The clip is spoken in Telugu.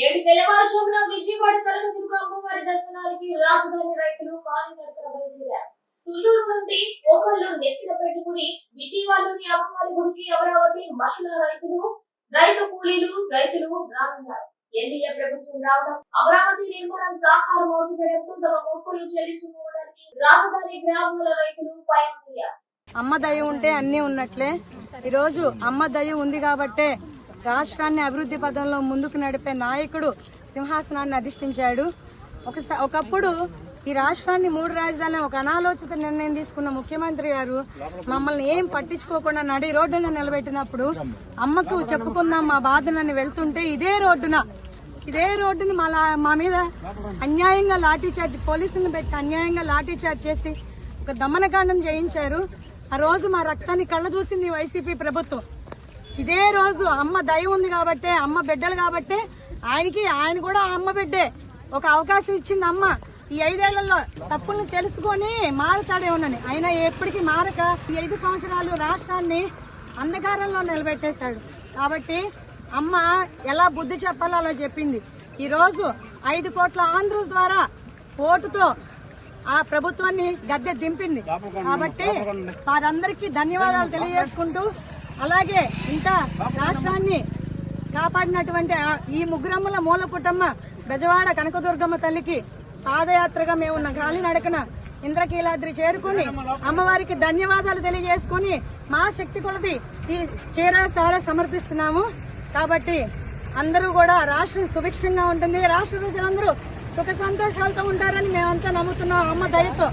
నేటి తెల్లవారుజామున విజయవాడ కనకదుర్గ అమ్మవారి దర్శనానికి రాజధాని రైతులు కాలినడకన బయలుదేరారు. తుళ్ళూరు నుండి ఒకళ్ళు నెత్తిన పెట్టుకుని విజయవాడలోని అమ్మవారి గుడికి అమరావతి మహిళా రైతులు రైతు కూలీలు రైతులు రానున్నారు. ఎన్డీఏ ప్రభుత్వం రావడం అమరావతి నిర్మాణం సాకారం అవుతుండటంతో తమ మొక్కులు చెల్లించుకోవడానికి రాజధాని గ్రామాల రైతులు పయనమయ్యారు అమ్మ దయ ఉంటే అన్నీ ఉన్నట్లే. ఈరోజు అమ్మ దయ ఉంది కాబట్టే రాష్ట్రాన్ని అభివృద్ధి పదంలో ముందుకు నడిపే నాయకుడు సింహాసనాన్ని అధిష్ఠించాడు. ఒకసారి ఒకప్పుడు ఈ రాష్ట్రాన్ని మూడు రాజధానులు ఒక అనాలోచిత నిర్ణయం తీసుకున్న ముఖ్యమంత్రి గారు మమ్మల్ని ఏం పట్టించుకోకుండా నడి రోడ్డున నిలబెట్టినప్పుడు అమ్మకు చెప్పుకుందాం మా బాధనని వెళ్తుంటే ఇదే రోడ్డున ఇదే రోడ్డుని మా మా మీద అన్యాయంగా లాఠీ చార్జ్ పోలీసులను పెట్టి అన్యాయంగా లాఠీ చార్జ్ చేసి ఒక దమనకాండం చేయించారు. ఆ రోజు మా రక్తాన్ని కళ్ళ చూసింది వైసీపీ ప్రభుత్వం. ఇదే రోజు అమ్మ దయ ఉంది కాబట్టే అమ్మ బిడ్డలు కాబట్టే ఆయనకి ఆయన కూడా అమ్మ బిడ్డే. ఒక అవకాశం ఇచ్చింది అమ్మ. ఈ ఐదేళ్ళలో తప్పుల్ని తెలుసుకొని మారుతాడేమోనని ఆయన ఎప్పటికీ మారక ఈ ఐదు సంవత్సరాలు రాష్ట్రాన్ని అంధకారంలో నిలబెట్టేశాడు. కాబట్టి అమ్మ ఎలా బుద్ధి చెప్పాలో అలా చెప్పింది. ఈ రోజు ఐదు కోట్ల ఆంధ్రుల ద్వారా ఓటుతో ఆ ప్రభుత్వాన్ని గద్దె దింపింది. కాబట్టి వారందరికీ ధన్యవాదాలు తెలియజేసుకుంటూ అలాగే ఇంకా రాష్ట్రాన్ని కాపాడినటువంటి ఈ ముగ్గురమ్మల మూల పుట్టమ్మ బెజవాడ కనకదుర్గమ్మ తల్లికి పాదయాత్రగా మేము ఉన్న గాలి నడకన ఇంద్రకీలాద్రి చేరుకుని అమ్మవారికి ధన్యవాదాలు తెలియజేసుకుని మా శక్తి కొలది ఈ చీర సార సమర్పిస్తున్నాము. కాబట్టి అందరూ కూడా రాష్ట్రం సుభిక్షంగా ఉంటుంది. రాష్ట్ర ప్రజలందరూ సుఖ సంతోషాలతో ఉంటారని మేమంతా నమ్ముతున్నాం. అమ్మ దయతో